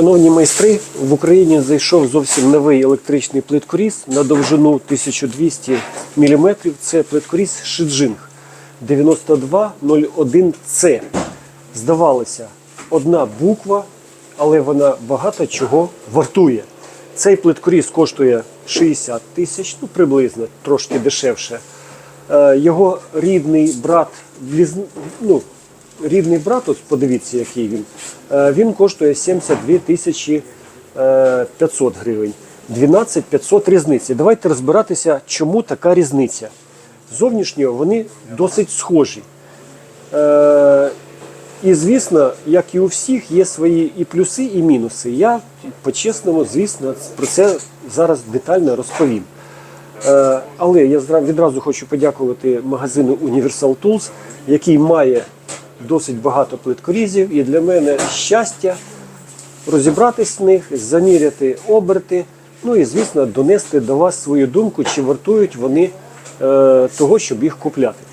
Шановні майстри, в Україні зайшов зовсім новий електричний плиткоріз на довжину 1200 мм. Це плиткоріз Шиджинг 9201C. Здавалося, одна буква, але вона багато чого вартує. Цей плиткоріз коштує 60 тисяч, ну приблизно, трошки дешевше. Е, Його рідний брат, ну, рідний брат, от подивіться, який він, е, він коштує 72 тисячі е, 500 гривень. 12 500 різниці. Давайте розбиратися, чому така різниця. Зовнішньо вони досить схожі. Е, і звісно, як і у всіх, є свої і плюси, і мінуси. Я по-чесному, звісно, про це зараз детально розповім. Е, Але я відразу хочу подякувати магазину Universal Tools, який має досить багато плиткорізів. І для мене щастя розібратись в них, заміряти оберти, ну і, звісно, донести до вас свою думку, чи вартують вони е, того, щоб їх купляти.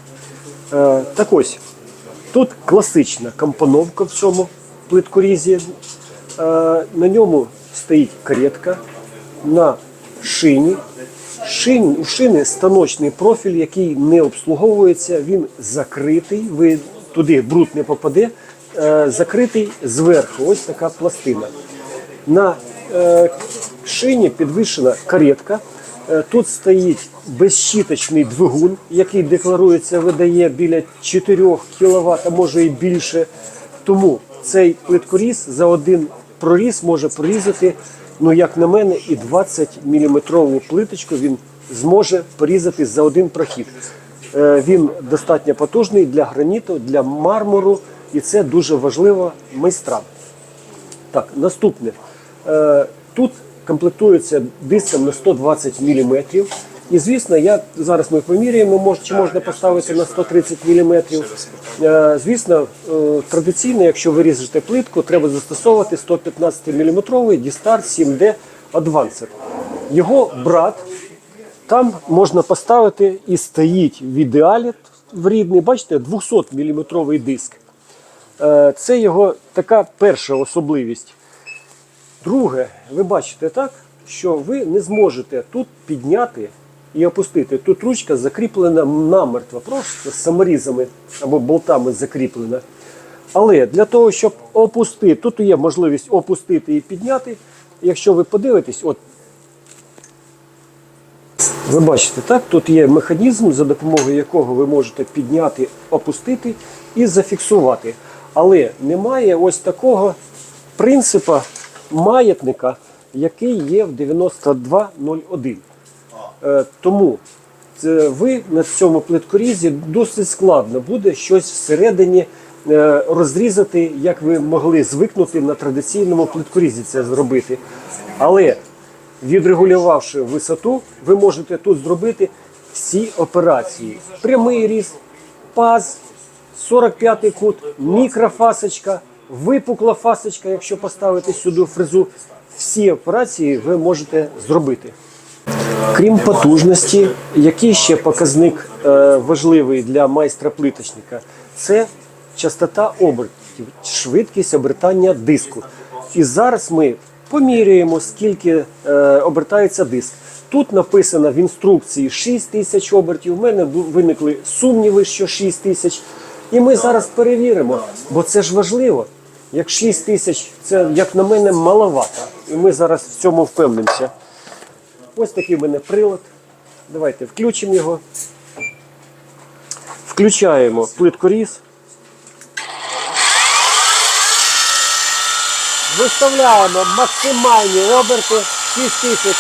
Е, так ось, тут класична компоновка в цьому плиткорізі. Е, на ньому стоїть каретка на шині. Шин, у шини станочний профіль, який не обслуговується, він закритий, ви туди бруд не попаде, е, закритий зверху. Ось така пластина. На е, шині підвішена каретка. Е, Тут стоїть безщіточний двигун, який декларується, видає біля 4 кВт, а може і більше. Тому цей плиткоріз за один проріз може прорізати, ну як на мене, і 20 мм плиточку він зможе порізати за один прохід. Е, Він достатньо потужний для граніту, для мармуру, і це дуже важливо майстрам. Так, наступне. Е, Тут комплектується диском на 120 мм. І звісно, я зараз ми поміряємо, мож, чи можна поставити на 130 мм. Е, Звісно, традиційно, якщо ви ріжете плитку, треба застосовувати 115 мм Дістар 7D Advanced. Його брат там можна поставити і стоїть в ідеалі в рідний, бачите, 200 мм диск. Е, Це його така перша особливість. Друге, ви бачите так, що ви не зможете тут підняти і опустити. Тут ручка закріплена намертво, просто саморізами або болтами закріплена. Але для того, щоб опустити, тут є можливість опустити і підняти. Якщо ви подивитесь, от ви бачите, так? Тут є механізм, за допомогою якого ви можете підняти, опустити і зафіксувати. Але немає ось такого принципу маятника, який є в 9201. Е, Тому це ви на цьому плиткорізі досить складно буде щось всередині е, розрізати, як ви могли звикнути на традиційному плиткорізі це зробити. Але відрегулювавши висоту, ви можете тут зробити всі операції: прямий різ, паз, 45-й кут, мікрофасочка, випукла фасочка, якщо поставити сюди фрезу. Всі операції ви можете зробити. Крім потужності, який ще показник е, важливий для майстра-плиточника, це частота обертів, швидкість обертання диску. І зараз ми поміряємо, скільки е, обертається диск. Тут написано в інструкції 6 тисяч обертів. У мене виникли сумніви, що 6 тисяч. І ми зараз перевіримо, бо це ж важливо. Як 6 тисяч, це, як на мене, маловато. І ми зараз в цьому впевнимося. Ось такий в мене прилад. Давайте включимо його. Включаємо плиткоріз. Виставляємо максимальні оберти 6 тисяч.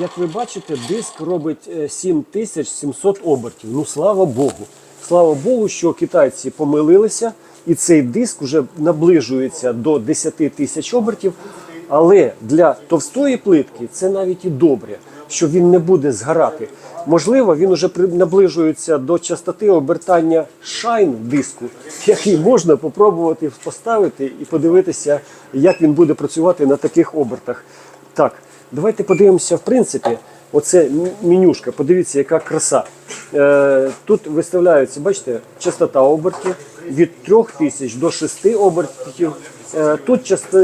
Як ви бачите, диск робить е, 7700 обертів. Ну слава Богу. Слава Богу, що китайці помилилися, і цей диск вже наближується до 10 тисяч обертів. Але для товстої плитки це навіть і добре, що він не буде згорати. Можливо, він уже наближується до частоти обертання шайн диску, який можна попробувати поставити і подивитися, як він буде працювати на таких обертах. Так, давайте подивимося, в принципі, оце менюшка. Подивіться, яка краса. Е, тут виставляється, бачите, частота обертів від 3000 до 6 обертів. Е, тут часто,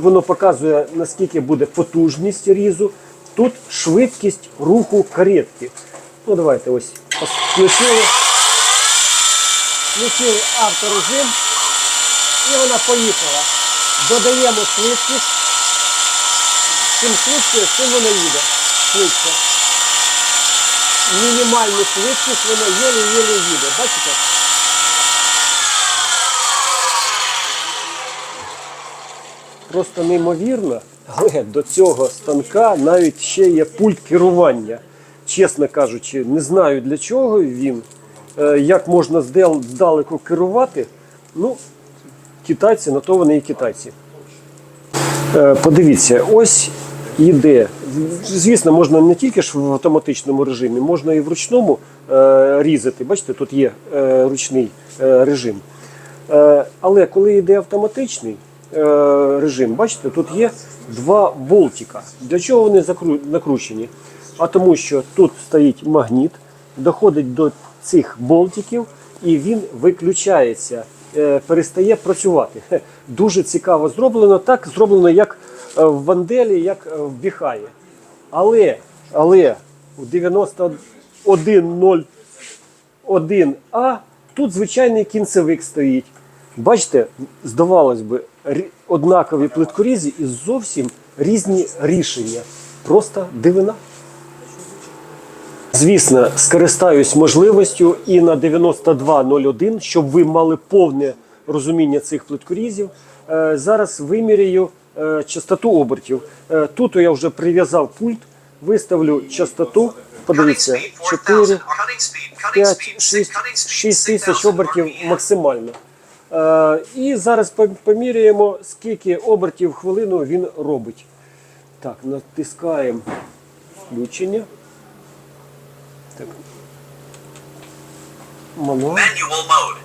воно показує, наскільки буде потужність різу. Тут швидкість руху каретки. Ну, давайте ось включили. Включили авторежим і вона поїхала. Додаємо швидкість. Чим швидше, тим вона їде. Швидше. Мінімальну швидкість вона єле-єле їде. Бачите? Просто неймовірно, але до цього станка навіть ще є пульт керування. Чесно кажучи, не знаю для чого він, е, як можна здалеку керувати. Ну, китайці, на то вони і китайці. Е, Подивіться, ось іде. Звісно, можна не тільки ж в автоматичному режимі, можна і в ручному е, різати. Бачите, тут є ручний режим. Але коли йде автоматичний режим, бачите, тут є два болтика. Для чого вони накручені? А тому, що тут стоїть магніт, доходить до цих болтиків і він виключається, е, перестає працювати. Дуже цікаво зроблено. Так зроблено, як е, в Ванделі, як е, в Біхаї. Але, але у 91.01А тут звичайний кінцевик стоїть. Бачите, здавалось би, однакові плиткорізі і зовсім різні рішення. Просто дивина. Звісно, скористаюсь можливістю і на 9201, щоб ви мали повне розуміння цих плиткорізів. Е, Зараз виміряю е, частоту обертів. Е, Тут я вже прив'язав пульт, виставлю частоту. Подивіться, 4, 5, 6, 6 тисяч обертів максимально. Е, І зараз по- поміряємо, скільки обертів в хвилину він робить. Так, натискаємо включення. Так. Manual mode.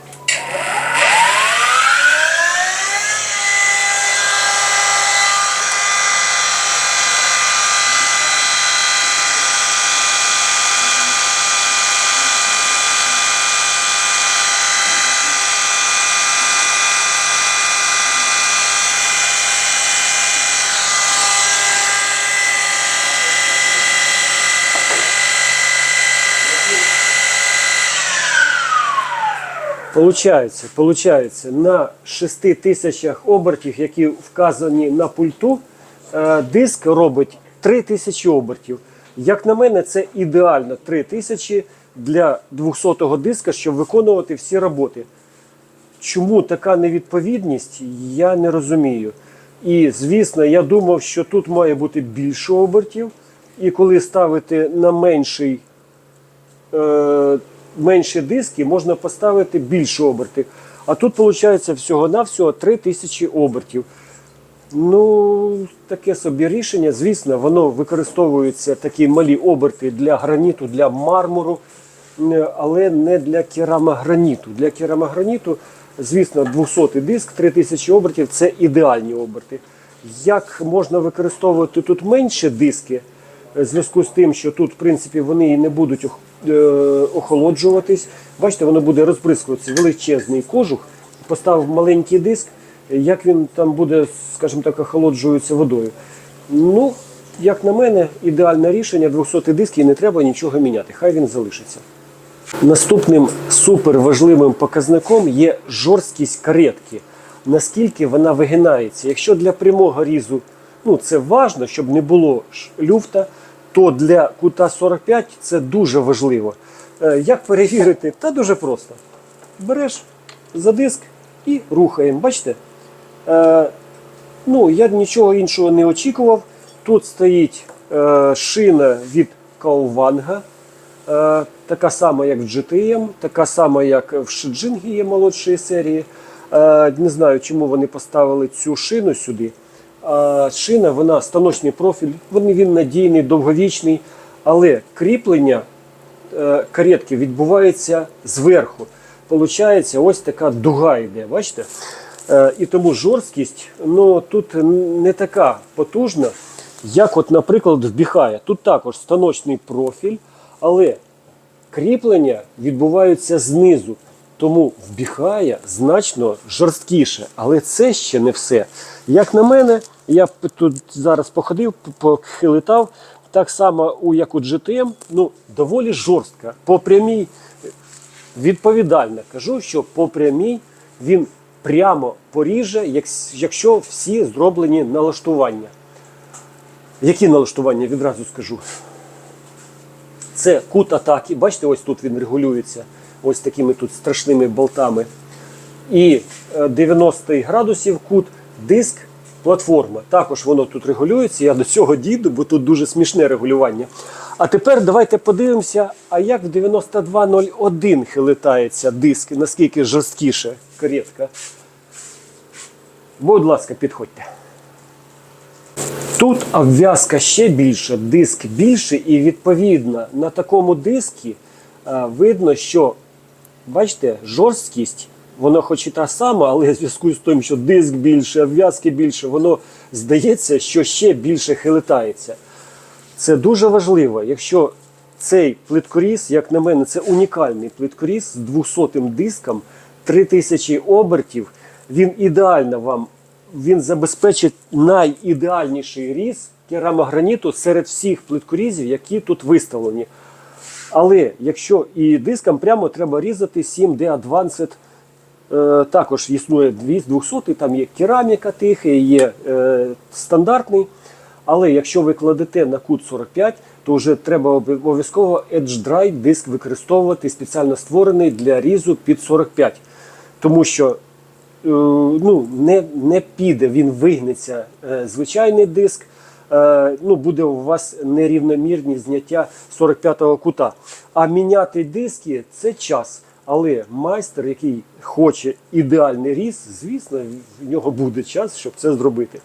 Получається, получається, на 6 тисячах обертів, які вказані на пульту, е, диск робить 3 тисячі обертів. Як на мене, це ідеально 3 тисячі для 200-го диска, щоб виконувати всі роботи. Чому така невідповідність, я не розумію. І звісно, я думав, що тут має бути більше обертів, і коли ставити на менший е, менші диски, можна поставити більше обертів. А тут виходить всього-навсього 3000 обертів. Ну, таке собі рішення. Звісно, воно використовується такі малі оберти для граніту, для мармуру, але не для керамограніту. Для керамограніту, звісно, 200 диск, 3000 обертів це ідеальні оберти. Як можна використовувати тут менше диски, в зв'язку з тим, що тут, в принципі, вони і не будуть е, охолоджуватись. Бачите, воно буде розбризкуватися величезний кожух. Поставив маленький диск, як він там буде, скажімо так, охолоджується водою. Ну, як на мене, ідеальне рішення 200 диск і не треба нічого міняти. Хай він залишиться. Наступним суперважливим показником є жорсткість каретки. Наскільки вона вигинається. Якщо для прямого різу ну, це важно, щоб не було люфта, то для кута 45 це дуже важливо. Е, Як перевірити? Та дуже просто. Береш за диск і рухаємо. Бачите? Е, ну, я нічого іншого не очікував. Тут стоїть е, шина від Кауванга. Така сама, як в GTM, така сама, як в Шиджингі є молодшої серії. Не знаю, чому вони поставили цю шину сюди. Шина, вона станочний профіль, він, надійний, довговічний. але кріплення е, каретки відбувається зверху. Получається, ось така дуга йде, бачите? Е, і тому жорсткість ну, тут не така потужна, як, от, наприклад, в Біхая. Тут також станочний профіль, але кріплення відбуваються знизу. Тому в значно жорсткіше. Але це ще не все. Як на мене, я тут зараз походив, похилитав, так само, у, як у GTM, ну, доволі жорстка. По прямій, відповідально кажу, що по прямій він прямо поріже, якщо всі зроблені налаштування. Які налаштування відразу скажу? Це кут атаки. Бачите, ось тут він регулюється ось такими тут страшними болтами. І е, 90 градусів кут, диск, платформа. Також воно тут регулюється. Я до цього дійду, бо тут дуже смішне регулювання. А тепер давайте подивимося, а як в 9201 хилитається диск, наскільки жорсткіше каретка. Будь ласка, підходьте. Тут обв'язка ще більша, диск більше, і відповідно на такому дискі е, видно, що бачите, жорсткість, воно хоч і та сама, але в зв'язку з тим, що диск більше, обв'язки більше, воно здається, що ще більше хилитається. Це дуже важливо, якщо цей плиткоріз, як на мене, це унікальний плиткоріз з 200 диском, 3000 обертів. Він ідеально вам він забезпечить найідеальніший різ керамограніту серед всіх плиткорізів, які тут виставлені. Але якщо і диском прямо треба різати 7D Advanced, також існує 200, там є кераміка тиха, є е, стандартний. Але якщо ви кладете на кут 45, то вже треба обов'язково Edge Dry диск використовувати спеціально створений для різу під 45. Тому що е, ну, не, не піде, він вигнеться е, звичайний диск. Е, ну, буде у вас нерівномірні зняття 45-го кута. А міняти диски це час. Але майстер, який хоче ідеальний різ, звісно, в нього буде час, щоб це зробити.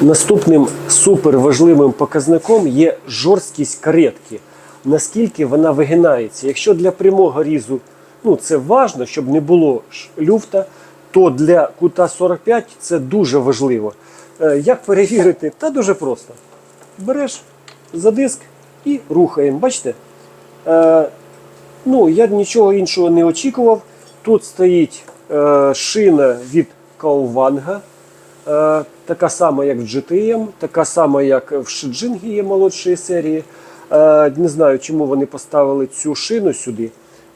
Наступним суперважливим показником є жорсткість каретки. Наскільки вона вигинається. Якщо для прямого різу ну, це важно, щоб не було люфта, то для кута 45 це дуже важливо. Е, Як перевірити? Та дуже просто. Береш за диск і рухаємо. Бачите? Ну, я нічого іншого не очікував. Тут стоїть е, шина від Кауванга. Е, така сама, як в GTM, така сама, як в Шиджингі є молодшої серії. Е, не знаю, чому вони поставили цю шину сюди.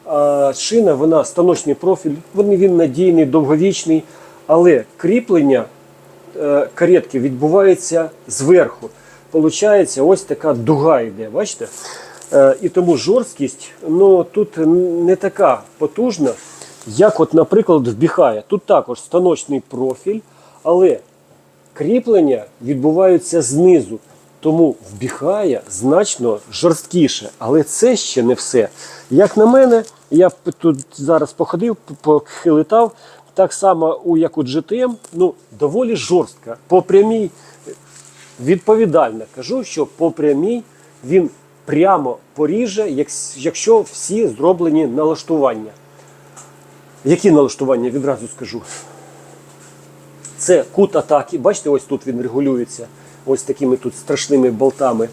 Е, шина, вона станочний профіль, він, він надійний, довговічний, але кріплення е, каретки відбувається зверху. Получається, ось така дуга йде, бачите? Е, і тому жорсткість ну, тут не така потужна, як, от, наприклад, в Біхая. Тут також станочний профіль, але кріплення відбуваються знизу. Тому в Біхая значно жорсткіше. Але це ще не все. Як на мене, я тут зараз походив, похилитав, так само, як у GTM, ну, доволі жорстка. По прямій, відповідально кажу, що по прямій він прямо поріже, якщо всі зроблені налаштування. Які налаштування відразу скажу? Це кут атаки. Бачите, ось тут він регулюється ось такими тут страшними болтами.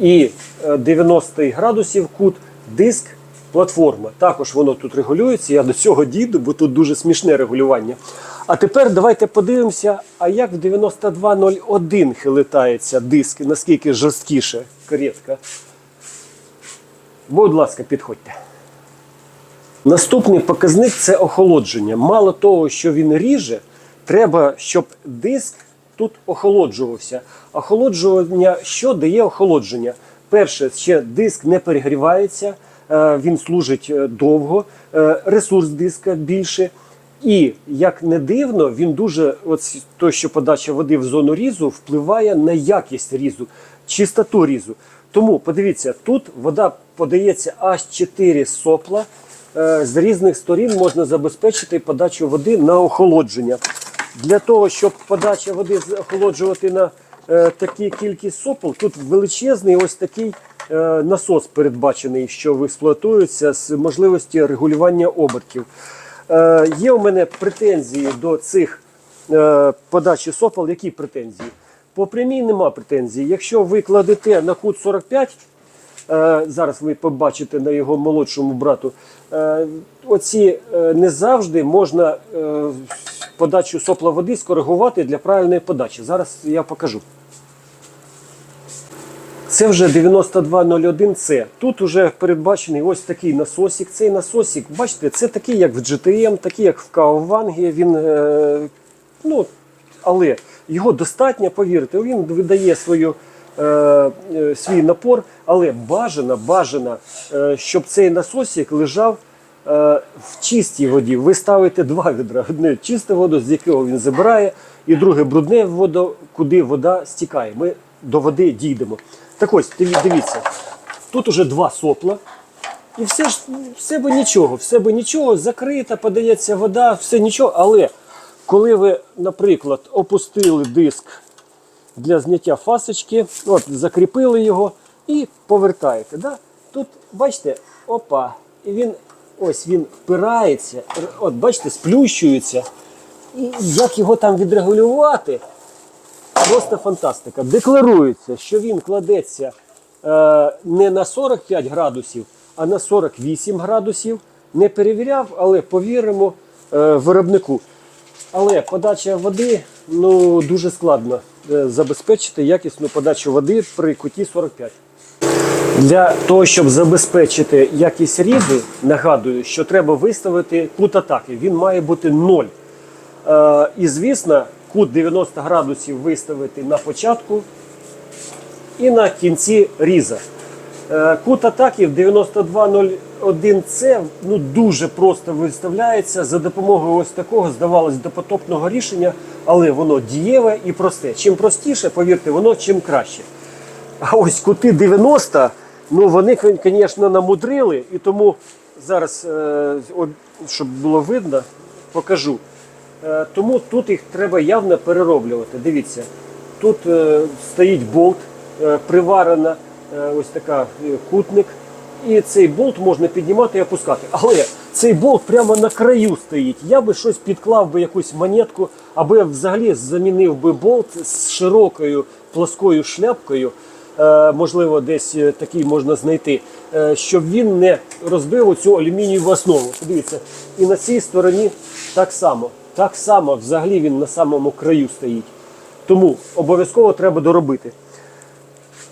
І е, 90 градусів кут, диск, платформа. Також воно тут регулюється. Я до цього дійду, бо тут дуже смішне регулювання. А тепер давайте подивимося, а як в 9201 хилитається диск, наскільки жорсткіше каретка. Будь ласка, підходьте. Наступний показник це охолодження. Мало того, що він ріже, треба, щоб диск тут охолоджувався. Охолоджування, що дає охолодження? Перше, ще диск не перегрівається, е, він служить е, довго, е, ресурс диска більше. І як не дивно, він дуже, от то, що подача води в зону різу, впливає на якість різу, чистоту різу. Тому подивіться, тут вода подається аж 4 сопла. Е, З різних сторін можна забезпечити подачу води на охолодження. Для того, щоб подача води охолоджувати на е, таку кількість сопел, тут величезний ось такий е, насос передбачений, що експлуатується з можливості регулювання обертів. Е, Є у мене претензії до цих е, подачі сопел. Які претензії? По прямій нема претензій. Якщо ви кладете на кут 45, е, зараз ви побачите на його молодшому брату, оці не завжди можна подачу сопла води скоригувати для правильної подачі. Зараз я покажу. Це вже 9201C. Тут вже передбачений ось такий насосик. Цей насосик, бачите, це такий, як в GTM, такий, як в Каовангі. Він, е, ну, але його достатньо, повірте, він видає свою, е, е, свій напор, але бажано, бажано, щоб цей насосик лежав в чистій воді. Ви ставите два відра: одне чисте воду, з якого він забирає, і друге брудне воду, куди вода стікає. Ми до води дійдемо. Так ось, дивіться, тут уже два сопла. І все ж все би нічого, все би нічого, закрита, подається вода, все нічого. Але коли ви, наприклад, опустили диск для зняття фасочки, от, закріпили його і повертаєте. Да? Тут, бачите, опа, і він ось він впирається, от бачите, сплющується. І як його там відрегулювати? Просто фантастика. Декларується, що він кладеться е, не на 45 градусів, а на 48 градусів. Не перевіряв, але повіримо е, виробнику. Але подача води ну, дуже складно е, забезпечити якісну подачу води при куті 45. Для того, щоб забезпечити якість різи, нагадую, що треба виставити кут атаки. Він має бути 0. Е, і звісно, кут 90 градусів виставити на початку і на кінці різа. Е, Кут атаки в 9201C ну, дуже просто виставляється за допомогою ось такого, здавалось, допотопного рішення, але воно дієве і просте. Чим простіше, повірте, воно чим краще. А ось кути 90, ну вони, звісно, намудрили, і тому зараз, е, щоб було видно, покажу. Е, Тому тут їх треба явно перероблювати. Дивіться, тут е, стоїть болт, е, приварена ось така кутник. І цей болт можна піднімати і опускати. Але цей болт прямо на краю стоїть. Я би щось підклав би якусь монетку, або я взагалі замінив би болт з широкою плоскою шляпкою. Можливо, десь такий можна знайти, щоб він не розбив оцю алюмінієву основу. Подивіться, і на цій стороні так само. Так само взагалі він на самому краю стоїть. Тому обов'язково треба доробити.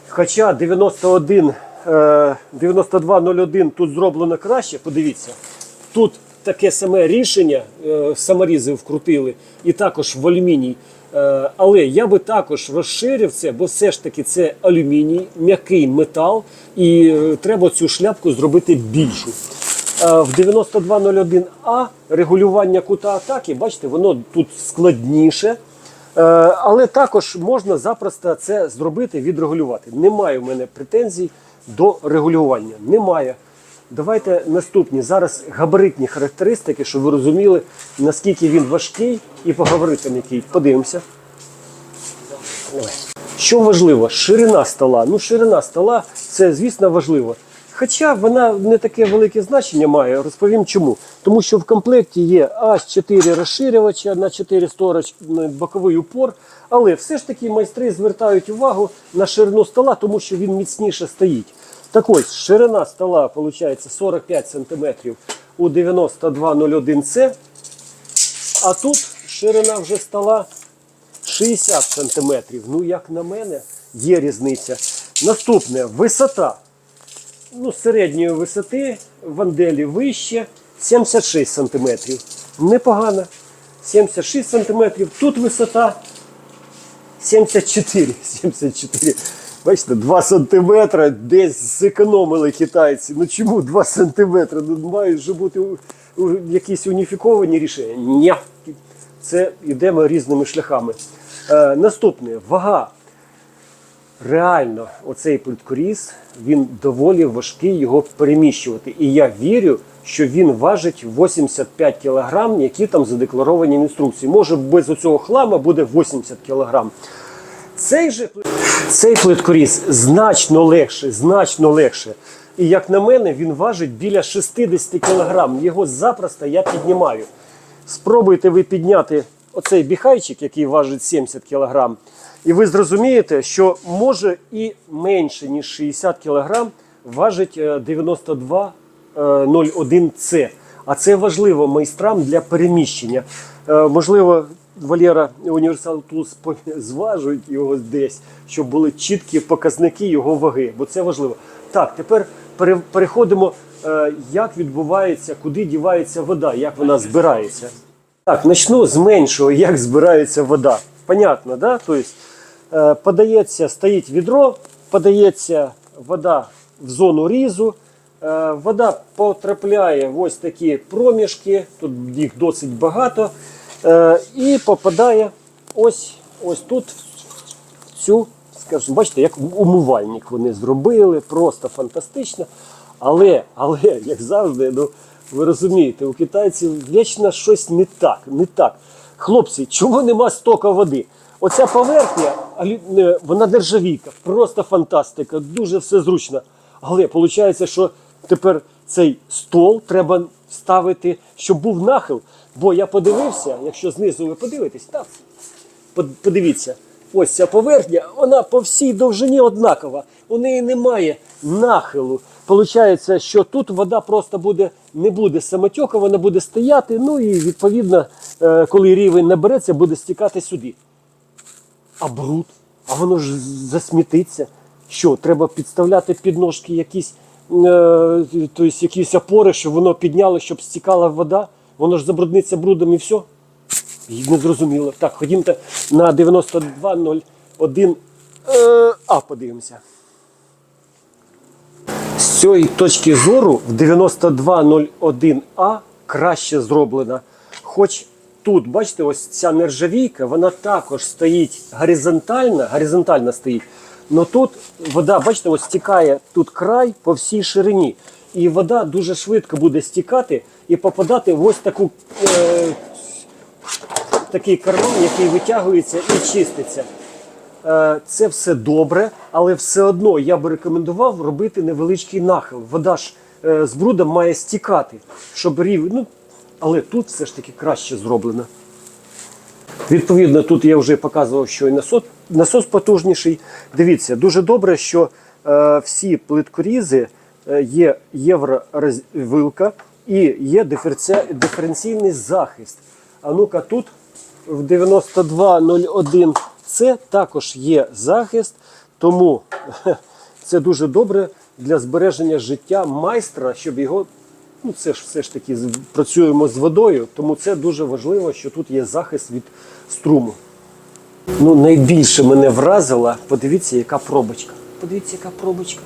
Хоча 91, е, 9201 тут зроблено краще, подивіться, тут таке саме рішення, е, саморізи вкрутили, і також в алюміній. Е, але я би також розширив це, бо все ж таки це алюміній, м'який метал, і треба цю шляпку зробити більшу. Е, В 9201А регулювання кута атаки, бачите, воно тут складніше. Е, Але також можна запросто це зробити, відрегулювати. Немає в мене претензій до регулювання. Немає. Давайте наступні. Зараз габаритні характеристики, щоб ви розуміли, наскільки він важкий і по габаритам який. Подивимося. Що важливо? Ширина стола. Ну, ширина стола це, звісно, важливо. Хоча вона не таке велике значення має, розповім чому. Тому що в комплекті є аж 4 розширювача на 4 сторож боковий упор. Але все ж таки майстри звертають увагу на ширину стола, тому що він міцніше стоїть. Так ось, ширина стола виходить 45 см у 9201C, а тут ширина вже стола 60 см. Ну, як на мене, є різниця. Наступне висота. Ну, середньої висоти ванделі вище 76 см. Непогано. 76 см. Тут висота 74. 74. Бачите, 2 см десь зекономили китайці. Ну чому 2 см? Ну, мають же бути якісь уніфіковані рішення. Ні. Це йдемо різними шляхами. Е, наступне вага. Реально, оцей плиткоріз, він доволі важкий його переміщувати. І я вірю, що він важить 85 кг, які там задекларовані в інструкції. Може, без оцього хлама буде 80 кг. Цей же цей плиткоріз значно легше, значно легше. І як на мене, він важить біля 60 кг. Його запросто я піднімаю. Спробуйте ви підняти оцей біхайчик, який важить 70 кг, і ви зрозумієте, що може і менше, ніж 60 кг, важить е, 92,01С. А це важливо майстрам для переміщення. Е, Можливо, Валера Універсал по- зважують його десь, щоб були чіткі показники його ваги, бо це важливо. Так, тепер переходимо, е, як відбувається, куди дівається вода, як вона збирається. Так, почну з меншого, як збирається вода. Понятно, да? Тобто, подається, стоїть відро, подається вода в зону різу. Е, Вода потрапляє в ось такі проміжки, тут їх досить багато, е, і попадає ось, ось тут, в цю, скажімо, бачите, як умивальник вони зробили, просто фантастично. Але, але, як завжди, ну, ви розумієте, у китайців вічно щось не так, не так. Хлопці, чому нема стока води? Оця поверхня, вона нержавійка, просто фантастика, дуже все зручно. Але виходить, що тепер цей стол треба ставити, щоб був нахил. Бо я подивився, якщо знизу ви подивитесь, так, Подивіться, ось ця поверхня, вона по всій довжині однакова. У неї немає нахилу. Получається, що тут вода просто буде, не буде самотьока, вона буде стояти, ну і відповідно, е, коли рівень набереться, буде стікати сюди. А бруд, а воно ж засмітиться. Що, треба підставляти під ножки якісь, е, якісь опори, щоб воно підняло, щоб стікала вода, воно ж забрудниться брудом і все. Не зрозуміло. Так, ходімте на 9201 е, А подивимося. Цієї точки зору в 9201А краще зроблена. Хоч тут, бачите, ось ця нержавійка, вона також стоїть горизонтально, горизонтально стоїть. Но тут вода, бачите, ось стікає тут край по всій ширині. І вода дуже швидко буде стікати і попадати в ось таку е, такий карман, який витягується і чиститься. Е, Це все добре, але все одно я би рекомендував робити невеличкий нахил. Вода ж е, з брудом має стікати, щоб рівень. Ну, але тут все ж таки краще зроблено. Відповідно, тут я вже показував, що і насос, насос потужніший. Дивіться, дуже добре, що е, всі плиткорізи е, є євророзвилка і є диференці- диференційний захист. А ну-ка тут в 9201 це також є захист, тому це дуже добре для збереження життя майстра, щоб його. Ну, це ж все ж таки працюємо з водою, тому це дуже важливо, що тут є захист від струму. Ну, найбільше мене вразила, подивіться, яка пробочка. Подивіться, яка пробочка.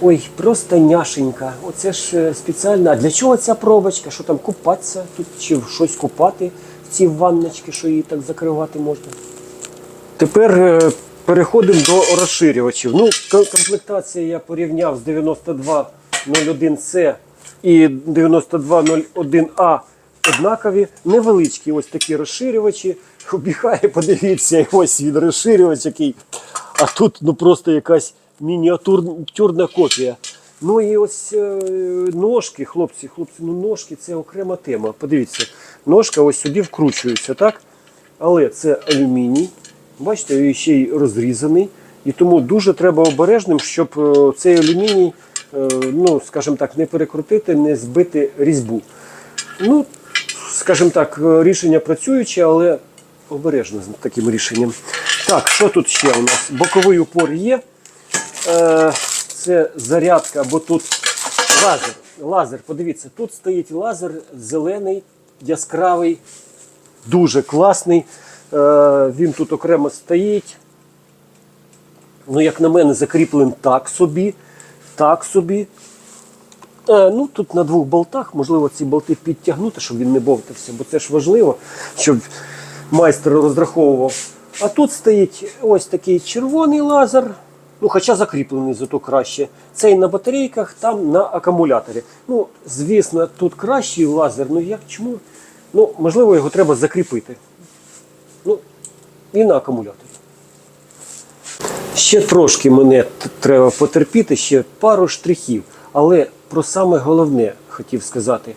Ой, просто няшенька. Оце ж е, спеціально. А для чого ця пробочка? Що там купатися тут чи щось купати в ці ванночки, що її так закривати можна? Тепер е, переходимо до розширювачів. Ну, комплектація я порівняв з 9201C і 9201A однакові, невеличкі ось такі розширювачі. Обіхає, подивіться, ось він розширювач який. А тут ну просто якась мініатюрна копія. Ну і ось е, ножки, хлопці, хлопці, ну ножки це окрема тема. Подивіться, ножка ось сюди вкручується, так? Але це алюміній. Бачите, він ще й розрізаний. І тому дуже треба обережним, щоб е, цей алюміній, е, ну, скажімо так, не перекрутити, не збити різьбу. Ну, скажімо так, е, рішення працююче, але обережно з таким рішенням. Так, що тут ще у нас? Боковий упор є. Це зарядка, бо тут лазер. Лазер, подивіться, тут стоїть лазер зелений, яскравий, дуже класний. Е, Він тут окремо стоїть. Ну, як на мене, закріплений так собі. Так собі. Е, ну, тут на двох болтах, можливо, ці болти підтягнути, щоб він не бовтався, бо це ж важливо, щоб майстер розраховував. А тут стоїть ось такий червоний лазер. Ну, хоча закріплений зато краще. Цей на батарейках, там на акумуляторі. Ну, звісно, тут кращий лазер. Ну як чому? Ну, можливо, його треба закріпити. І на акумуляторі. Ще трошки мене треба потерпіти, ще пару штрихів. Але про саме головне хотів сказати.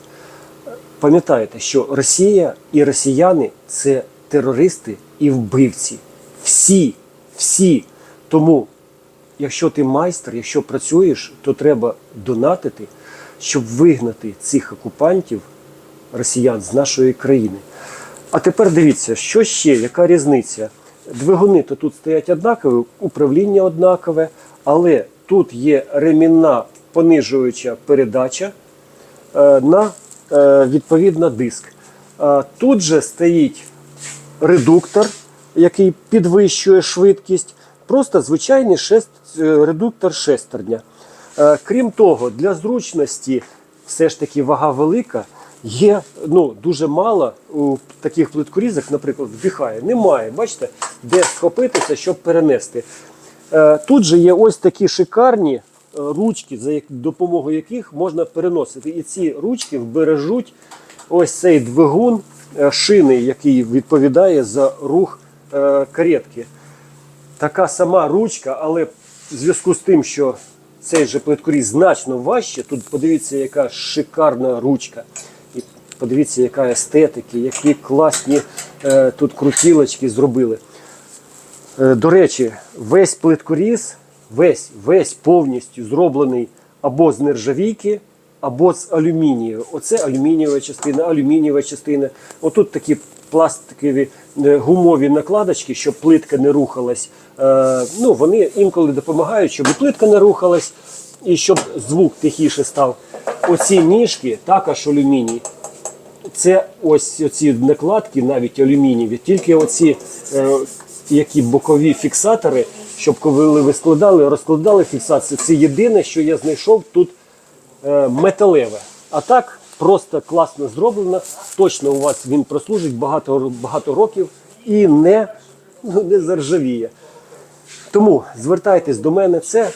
Пам'ятаєте, що Росія і росіяни це терористи і вбивці. Всі, всі. Тому, якщо ти майстер, якщо працюєш, то треба донатити, щоб вигнати цих окупантів, росіян з нашої країни. А тепер дивіться, що ще, яка різниця? Двигуни то тут стоять однакові, управління однакове, але тут є ремінна понижуюча передача е, на е, відповідно диск. Тут же стоїть редуктор, який підвищує швидкість, просто звичайний шест, е, редуктор шестерня. Крім того, для зручності все ж таки вага велика. Є ну, дуже мало у таких плиткорізок, наприклад, вдихає. Немає, бачите, де схопитися, щоб перенести. Е, Тут же є ось такі шикарні е, ручки, за допомогою яких можна переносити. І ці ручки вбережуть ось цей двигун е, шини, який відповідає за рух каретки. Така сама ручка, але в зв'язку з тим, що цей же плиткоріз значно важче, тут подивіться, яка шикарна ручка. Подивіться, яка естетика, які класні е, тут крутілочки зробили. Е, До речі, весь плиткоріз, весь, весь повністю зроблений або з нержавійки, або з алюмінію. Оце алюмінієва частина, алюмінієва частина. Отут такі пластикові е, гумові накладочки, щоб плитка не рухалась. Е, ну, вони інколи допомагають, щоб і плитка не рухалась, і щоб звук тихіше став. Оці ніжки також алюміній. Це ось ці накладки, навіть алюмінієві, тільки оці е, які бокові фіксатори, щоб коли ви складали, розкладали фіксацію. Це єдине, що я знайшов тут е, металеве. А так просто класно зроблено. Точно у вас він прослужить багато, багато років і не, ну, не заржавіє. Тому звертайтесь до мене, це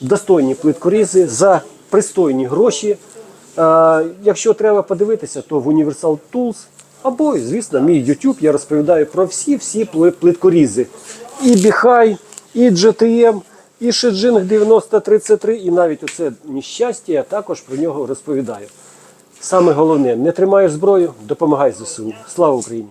достойні плиткорізи за пристойні гроші. Якщо треба подивитися, то в Universal Tools або, звісно, мій YouTube я розповідаю про всі-всі пли- плиткорізи. І Біхай, і GTM, і Шеджинг 9033, і навіть оце нещастя, я також про нього розповідаю. Саме головне, не тримаєш зброю, допомагай ЗСУ. Слава Україні!